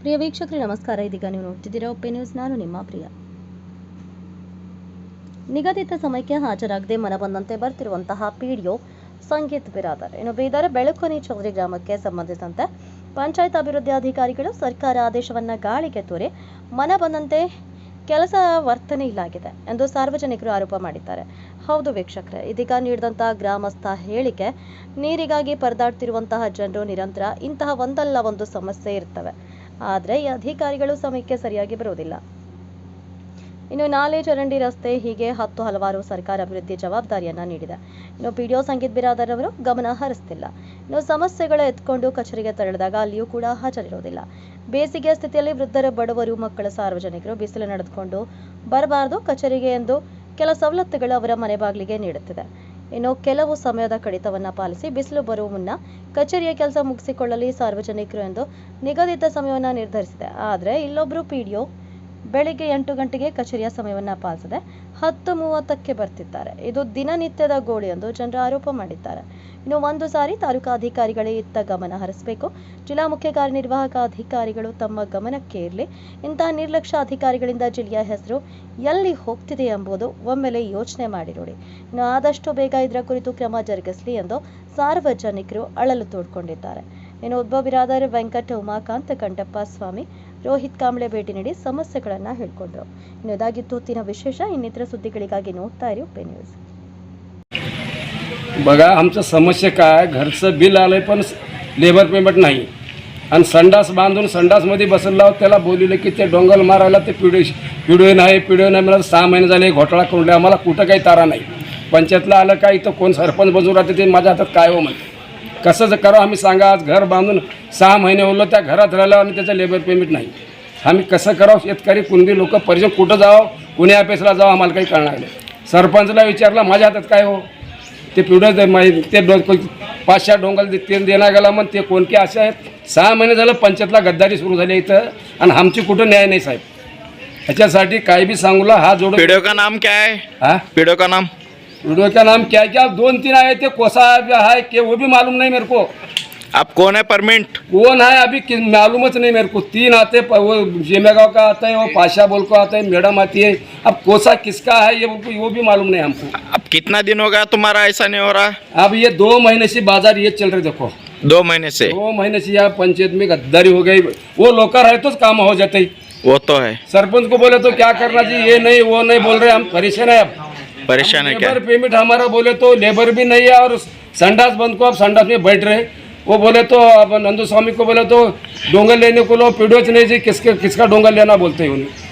ಪ್ರಿಯ ವೀಕ್ಷಕರೇ, ನಮಸ್ಕಾರ. ಇದೀಗ ನೀವು ನೋಡ್ತಿದ್ದೀರಾ ಒಪ್ಪೆ ನ್ಯೂಸ್. ನಾನು ನಿಮ್ಮ ಪ್ರಿಯ. ನಿಗದಿತ ಸಮಯಕ್ಕೆ ಹಾಜರಾಗದೆ ಮನ ಬಂದಂತೆ ಬರ್ತಿರುವಂತಹ ಪಿಡಿಒ ಸಂಗೀತ್ ಬಿರಾದರ್. ಇನ್ನು ಬೀದರ್ ಬೆಳಕೊನಿ ಚೌಧರಿ ಗ್ರಾಮಕ್ಕೆ ಸಂಬಂಧಿಸಿದಂತೆ ಪಂಚಾಯತ್ ಅಭಿವೃದ್ಧಿ ಅಧಿಕಾರಿಗಳು ಸರ್ಕಾರ ಆದೇಶವನ್ನ ಗಾಳಿಗೆ ತೋರಿ ಮನ ಬಂದಂತೆ ಕೆಲಸ ವರ್ತನೆ ಇಲ್ಲಾಗಿದೆ ಎಂದು ಸಾರ್ವಜನಿಕರು ಆರೋಪ ಮಾಡಿದ್ದಾರೆ. ಹೌದು ವೀಕ್ಷಕರೇ, ಇದೀಗ ನೀಡಿದಂತಹ ಗ್ರಾಮಸ್ಥ ಹೇಳಿಕೆ, ನೀರಿಗಾಗಿ ಪರದಾಡ್ತಿರುವಂತಹ ಜನರು ನಿರಂತರ ಇಂತಹ ಒಂದಲ್ಲ ಒಂದು ಸಮಸ್ಯೆ ಇರ್ತವೆ. ಆದರೆ ಈ ಅಧಿಕಾರಿಗಳು ಸಮಯಕ್ಕೆ ಸರಿಯಾಗಿ ಬರುವುದಿಲ್ಲ. ಇನ್ನು ನಾಲೆ ಚರಂಡಿ ರಸ್ತೆ ಹೀಗೆ ಹತ್ತು ಹಲವಾರು ಸರ್ಕಾರ ಅಭಿವೃದ್ಧಿ ಜವಾಬ್ದಾರಿಯನ್ನ ನೀಡಿದೆ. ಇನ್ನು ಪಿಡಿಒ ಸಂಗೀತ್ ಬಿರಾದರ್ ಅವರು ಗಮನ ಹರಿಸ್ತಿಲ್ಲ. ಇನ್ನು ಸಮಸ್ಯೆಗಳ ಎತ್ಕೊಂಡು ಕಚೇರಿಗೆ ತೆರಳಿದಾಗ ಅಲ್ಲಿಯೂ ಕೂಡ ಹಾಜರಿರುವುದಿಲ್ಲ. ಬೇಸಿಗೆ ಸ್ಥಿತಿಯಲ್ಲಿ ವೃದ್ಧರ ಬಡವರು, ಮಕ್ಕಳ ಸಾರ್ವಜನಿಕರು ಬಿಸಿಲು ನಡೆದುಕೊಂಡು ಬರಬಾರದು ಕಚೇರಿಗೆ ಎಂದು ಕೆಲ ಸವಲತ್ತುಗಳು ಅವರ ಮನೆ ಬಾಗಿಲಿಗೆ ನೀಡುತ್ತಿದೆ. ಇನ್ನು ಕೆಲವು ಸಮಯದ ಕಡಿತವನ್ನ ಪಾಲಿಸಿ ಬಿಸಿಲು ಬರುವ ಮುನ್ನ ಕಚೇರಿಯ ಕೆಲಸ ಮುಗಿಸಿಕೊಳ್ಳಲಿ ಸಾರ್ವಜನಿಕರು ಎಂದು ನಿಗದಿತ ಸಮಯವನ್ನ ನಿರ್ಧರಿಸಿದೆ. ಆದರೆ ಇಲ್ಲೊಬ್ರು ಪಿಡಿಒ ಬೆಳಿಗ್ಗೆ ಎಂಟು ಗಂಟೆಗೆ ಕಚೇರಿಯ ಸಮಯವನ್ನು ಪಾಲಿಸದೆ ಹತ್ತು ಮೂವತ್ತಕ್ಕೆ ಬರ್ತಿದ್ದಾರೆ. ಇದು ದಿನನಿತ್ಯದ ಗೋಳಿ ಎಂದು ಜನರು ಆರೋಪ ಮಾಡಿದ್ದಾರೆ. ಇನ್ನು ಒಂದು ಸಾರಿ ತಾಲೂಕಾ ಅಧಿಕಾರಿಗಳೇ ಇತ್ತ ಗಮನ ಹರಿಸಬೇಕು. ಜಿಲ್ಲಾ ಮುಖ್ಯ ಕಾರ್ಯನಿರ್ವಾಹಕ ಅಧಿಕಾರಿಗಳು ತಮ್ಮ ಗಮನಕ್ಕೆ ಇರಲಿ. ಇಂತಹ ನಿರ್ಲಕ್ಷ್ಯ ಅಧಿಕಾರಿಗಳಿಂದ ಜಿಲ್ಲೆಯ ಹೆಸರು ಎಲ್ಲಿ ಹೋಗ್ತಿದೆ ಎಂಬುದು ಒಮ್ಮೆಲೆ ಯೋಚನೆ ಮಾಡಿ ನೋಡಿ. ಇನ್ನು ಆದಷ್ಟು ಬೇಗ ಇದರ ಕುರಿತು ಕ್ರಮ ಜರುಗಿಸಲಿ ಎಂದು ಸಾರ್ವಜನಿಕರು ಅಳಲು ತೋಡ್ಕೊಂಡಿದ್ದಾರೆ. ಇನ್ನು ಉದ್ಭವ ಬಿರಾದರ್ ವೆಂಕಟ ಉಮಾಕಾಂತ ಕಂಠಪ್ಪ ಸ್ವಾಮಿ ರೋಹಿತ್ ಕಾಂಬ್ಳೆ ಭೇಟಿ ನೀಡಿ ಸಮಸ್ಯೆಗಳನ್ನ ಹೇಳ್ಕೊಂಡ್ರು ಇನ್ನು ಇದಾಗಿತ್ತು ಹೊತ್ತಿನ ವಿಶೇಷ ಇನ್ನಿತರ ಸುದ್ದಿಗಳಿಗಾಗಿ ನೋಡ್ತಾ ಇರಿ ಉಪ್ಪೆ ನ್ಯೂಸ್ बघा आमचं समस्या काय घरचं बिल आलं आहे पण लेबर पेमेंट नाही आणि संडास बांधून संडासमध्ये बसवला त्याला बोलवलं की ते डोंगल मारायला ते पिढे पिढे नाही पिढे नाही मला सहा महिने झाले घोटाळा करून आम्हाला कुठं काही तारा नाही पंचायतला आलं काय इथं कोण सरपंच बजून राहते ते माझ्या हातात काय हो म्हणते कसं जर करावं आम्ही सांगा आज घर बांधून सहा महिने उरलो त्या घरात राहिलं आणि त्याचं लेबर पेमेंट नाही. आम्ही कसं करावं? शेतकरी कुणबी लोक परिचय कुठं जावं? कुणी ऑफिसला जावं? आम्हाला काही कळणार नाही. सरपंचला विचारलं माझ्या हातात काय हो? ते पिढं ते माहि- ते डो पाचशे डोंगल दे- ते देण्यात गेला मग ते कोणके असे आहेत? सहा महिने झालं पंचायतला गद्दारी सुरू झाली इथं आणि आमची कुठं न्याय नाही साहेब. ह्याच्यासाठी काही बी सांगूला हा जोड पीडीओ का नाम क्या? है? हा पीडीओ का नाम? वीडियो का नाम क्या क्या? दोन तीन आए थे कोसा है कि वो भी मालूम नहीं मेरे को. आप कौन है परमेंट? कौन है अभी मालूमच नहीं मेरे को. तीन आते वो जेमेगांव का आता है वो पाशा बोल को आता है मैडम आती है. अब कोसा किसका है ये वो वो भी मालूम नहीं हमको. अब कितना दिन हो गया तुम्हारा ऐसा नहीं हो रहा? अब ये दो महीने से बाज़ार ये चल रहे देखो. दो महीने से? दो महीने से यहाँ पंचायत में गद्दारी हो गई। वो लोकर है तो काम हो जाते. वो तो है। सरपंच को बोले तो क्या करना चाहिए? ये नहीं वो नहीं बोल रहे हम परेशान है अब. परेशान है क्या? लेबर पेमेंट हमारा बोले तो लेबर भी नहीं है और संडास बंद को आप संडास में बैठ रहे वो बोले तो अब नंदू स्वामी को बोले तो डोंगर लेने को लो पीडोच नहीं जी किसके किसका डोंगर लेना बोलते हैं उन्हें।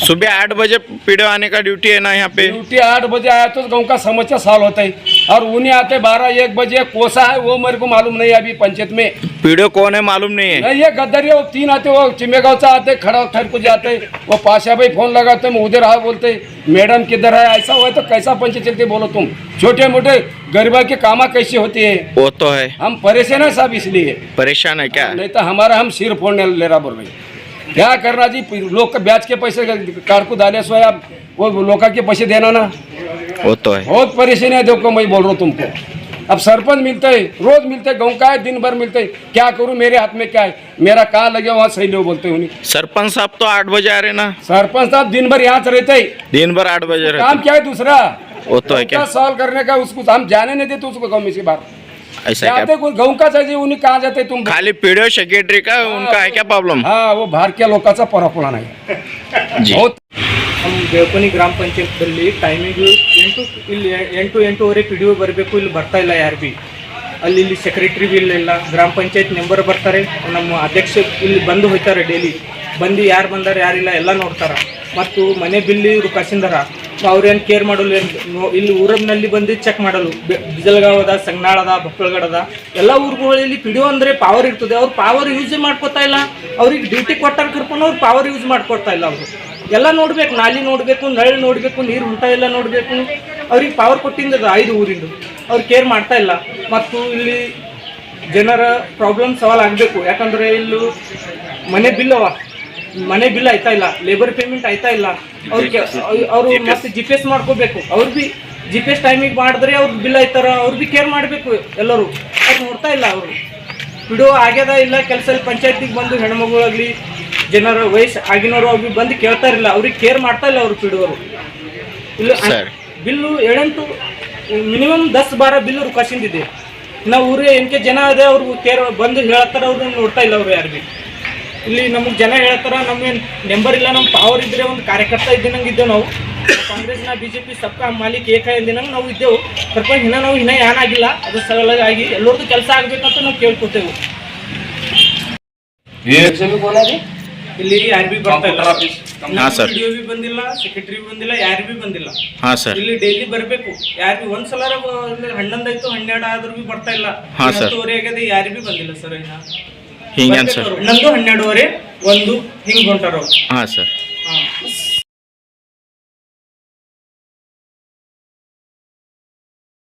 सुबह आठ बजे पीडो आने का ड्यूटी है ना यहाँ पे? ड्यूटी आठ बजे आया तो गाँव का समस्या सॉल्व होता है। और उन्हें आते बारह एक बजे कोसा है वो मेरे को मालूम नहीं है अभी पंचायत में। पीडीओ कौन है मालूम नहीं है? नहीं ये गद्दारी है, वो तीन आते वो चिमेगांव से आते खड़ा ठहर को जाते वो पाशा भाई फोन लगाते मैं उधर आ बोलते मैडम किधर है? ऐसा हुआ तो कैसा पंचायत चलती बोलो तुम। छोटे मोटे गरीबा के कामा कैसे होती है? वो तो है। हम परेशान है सब इसलिए। परेशान है क्या? नहीं तो हमारा हम सिर फोड़ने ले रहा बोल रहे क्या करना जी? लोग का ब्याज के पैसे कार को डाले सो आप वो लोग के पैसे देना ना। होता है बहुत परेशानी है देखो मैं बोल रहा हूँ तुमको। अब सरपंच मिलते रोज मिलते गाँव का दिन भर मिलते क्या करू मेरे हाथ में क्या है? मेरा का लगे वहाँ सही लोग बोलते उन्हें। सरपंच साहब तो आठ बजे आ रहे ना? सरपंच साहब दिन भर यहाँ रहते दिन भर आठ बजे काम क्या है दूसरा? वो है क्या? सॉल्व करने का उसको हम जाने नहीं देते उसको गाँव में से बाहर। ऐसा क्या? गाँव का चाहिए उन्हें कहा जाते तुम? खाली पीढ़ियों सेक्रेटरी का उनका है क्या प्रॉब्लम हाँ वो भारतीय लोग का परापुरा नहीं। बहुत ದೇವಪನಿ ಗ್ರಾಮ ಪಂಚಾಯತ್ದಲ್ಲಿ ಟೈಮಿಂಗ್ ಎಂಟು, ಇಲ್ಲಿ ಎಂಟು, ಎಂಟೂವರೆ ಪಿ ಡಿ ಒ ಬರಬೇಕು, ಇಲ್ಲಿ ಬರ್ತಾ ಇಲ್ಲ ಯಾರು ಭೀ. ಅಲ್ಲಿ ಇಲ್ಲಿ ಸೆಕ್ರೆಟ್ರಿ ಬಿ ಇಲ್ಲ ಗ್ರಾಮ ಪಂಚಾಯತ್ ಮೆಂಬರ್ ಬರ್ತಾರೆ, ನಮ್ಮ ಅಧ್ಯಕ್ಷ ಇಲ್ಲಿ ಬಂದು ಹೋಗ್ತಾರೆ ಡೈಲಿ ಬಂದು ಯಾರು ಬಂದಾರೆ, ಯಾರಿಲ್ಲ, ಎಲ್ಲ ನೋಡ್ತಾರೆ. ಮತ್ತು ಮನೆ ಬಿಲ್ಲಿ ಕಸಿಂದಾರ ಅವ್ರೇನು ಕೇರ್ ಮಾಡಲು ಇಲ್ಲಿ ಊರಿನಲ್ಲಿ ಬಂದು ಚೆಕ್ ಮಾಡಲು. ಬಿಜಲ್ಗಾವದ, ಸಂಗ್ನಾಳದ ಬಕ್ಕಳಗಡದ ಎಲ್ಲ ಊರುಗಳಲ್ಲಿ ಪಿ ಡಿ ಒ ಅಂದರೆ ಪವರ್ ಇರ್ತದೆ. ಅವ್ರು ಪವರ್ ಯೂಸ್ ಮಾಡ್ಕೊತಾ ಇಲ್ಲ. ಅವ್ರಿಗೆ ಡ್ಯೂಟಿ ಕೊಟ್ಟಾರ ಕರ್ಕೊಂಡು ಅವ್ರು ಪವರ್ ಯೂಸ್ ಮಾಡ್ಕೊಡ್ತಾ ಇಲ್ಲ ಅವರು. ಎಲ್ಲ ನೋಡ್ಬೇಕು. ನಾಲಿ ನೋಡಬೇಕು, ನಳ್ಳಿ ನೋಡಬೇಕು, ನೀರು ಉಂಟ ಇಲ್ಲ ನೋಡಬೇಕು. ಅವ್ರಿಗೆ ಪವರ್ ಕೊಟ್ಟಿಂದ ಐದು ಊರಿಂದು. ಅವ್ರು ಕೇರ್ ಮಾಡ್ತಾ ಇಲ್ಲ. ಮತ್ತು ಇಲ್ಲಿ ಜನರ ಪ್ರಾಬ್ಲಮ್ ಸಾಲ್ವ್ ಆಗಬೇಕು. ಯಾಕಂದರೆ ಇಲ್ಲೂ ಮನೆ ಬಿಲ್ ಅವ ಮನೆ ಬಿಲ್ ಆಯ್ತಾ ಇಲ್ಲ ಲೇಬರ್ ಪೇಮೆಂಟ್ ಆಯ್ತಾ ಇಲ್ಲ. ಅವ್ರಿಗೆ ಅವರು ಮತ್ತೆ ಜಿ ಪಿ ಎಸ್ ಮಾಡ್ಕೋಬೇಕು. ಅವ್ರು ಬಿ ಜಿ ಪಿ ಎಸ್ ಟೈಮಿಗೆ ಮಾಡಿದ್ರೆ ಅವ್ರು ಬಿಲ್ ಆಯ್ತಾರ ಅವ್ರು ಬಿ ಕೇರ್ ಮಾಡಬೇಕು ಎಲ್ಲರೂ. ಅವ್ರು ನೋಡ್ತಾ ಇಲ್ಲ ಅವರು. ಬಿಡು ಆಗ್ಯದ ಇಲ್ಲ ಕೆಲಸ ಪಂಚಾಯತಿಗೆ ಬಂದು ಹೆಣ್ಮಗಳಾಗಲಿ ಜನರ ವಯಸ್ಸು ಆಗಿನವರು ಅವ್ರಿಗೆ ಬಂದು ಕೇಳ್ತಾ ಇರಲಿಲ್ಲ. ಅವ್ರಿಗೆ ಕೇರ್ ಮಾಡ್ತಾ ಇಲ್ಲ ಅವ್ರು ಬಿಡುವರು. ಇಲ್ಲ. ಬಿಲ್ಲು ಏಳೆಂಟು ಮಿನಿಮಮ್ ದಸ್ ಬಾರ ಬಿಲ್ ರುಕಾಶಿಂದಿದೆ ನಾವು ಊರಿಗೆ ಎಂಕೆ ಜನ ಅದೇ ಅವ್ರಿಗೆ ಕೇರ್ ಬಂದು ಹೇಳತ್ತಾರ ಅವ್ರು ನೋಡ್ತಾ ಇಲ್ಲ ಅವ್ರು ಯಾರು ಭೀ ಇಲ್ಲಿ ನಮಗೆ ಜನ ಹೇಳ್ತಾರ ನಮ್ಗೆ ನೆಂಬರ್ ಇಲ್ಲ ನಮ್ಮ ಪವರ್ ಇದ್ರೆ ಒಂದು ಕಾರ್ಯಕರ್ತ ಇದ್ದಿನಂಗೆ ಇದ್ದೇವೆ ನಾವು. ಕಾಂಗ್ರೆಸ್ನ ಬಿ ಜೆ ಪಿ ಸಬ್ಕಾ ಮಾಲಿಕ್ ಏಕ ಇದ್ದಿನಂಗೆ ನಾವು ಇದ್ದೇವು. ಕರ್ಕೊಂಡು ಇನ್ನ ನಾವು ಇನ್ನೂ ಏನಾಗಿಲ್ಲ ಅದು ಸಲುವಾಗಿ ಎಲ್ಲರದ್ದು ಕೆಲಸ ಆಗ್ಬೇಕಂತ ನಾವು ಕೇಳ್ಕೊತೇವೆ. ಇಲ್ಲಿ ಯಾರು ಬಿ ಬರ್ತಾ ಇಲ್ಲ. ಹಾ, ಸರ್. ವಿಡಿಯೋ ಬಿ ಬಂದಿಲ್ಲ ಸೆಕ್ರೆಟರಿ ಬಂದಿಲ್ಲ ಯಾರು ಬಿ ಬಂದಿಲ್ಲ. ಹಾಂ ಸರ್. ಇಲ್ಲಿ ಡೈಲಿ ಬರಬೇಕು. ಯಾರು ಬಿ ಒಂದ್ ಸಲ ಹನ್ನೊಂದು ಆಯ್ತು ಹನ್ನೆರಡು ಆದ್ರೂ ಬಿ ಬರ್ತಾ ಇಲ್ಲ. ಯಾರು ಬಿ ಬಂದಿಲ್ಲ ಸರ್ ಇನ್ನ. ಹಿಂಗೇನು ಸರ್ ನಮ್ದು ಹನ್ನೆರಡುವರೆ ಒಂದು ಹಿಂಗ್ ಹೊಂಟಾರ ಹಾಂ ಸರ್ ಹಾ.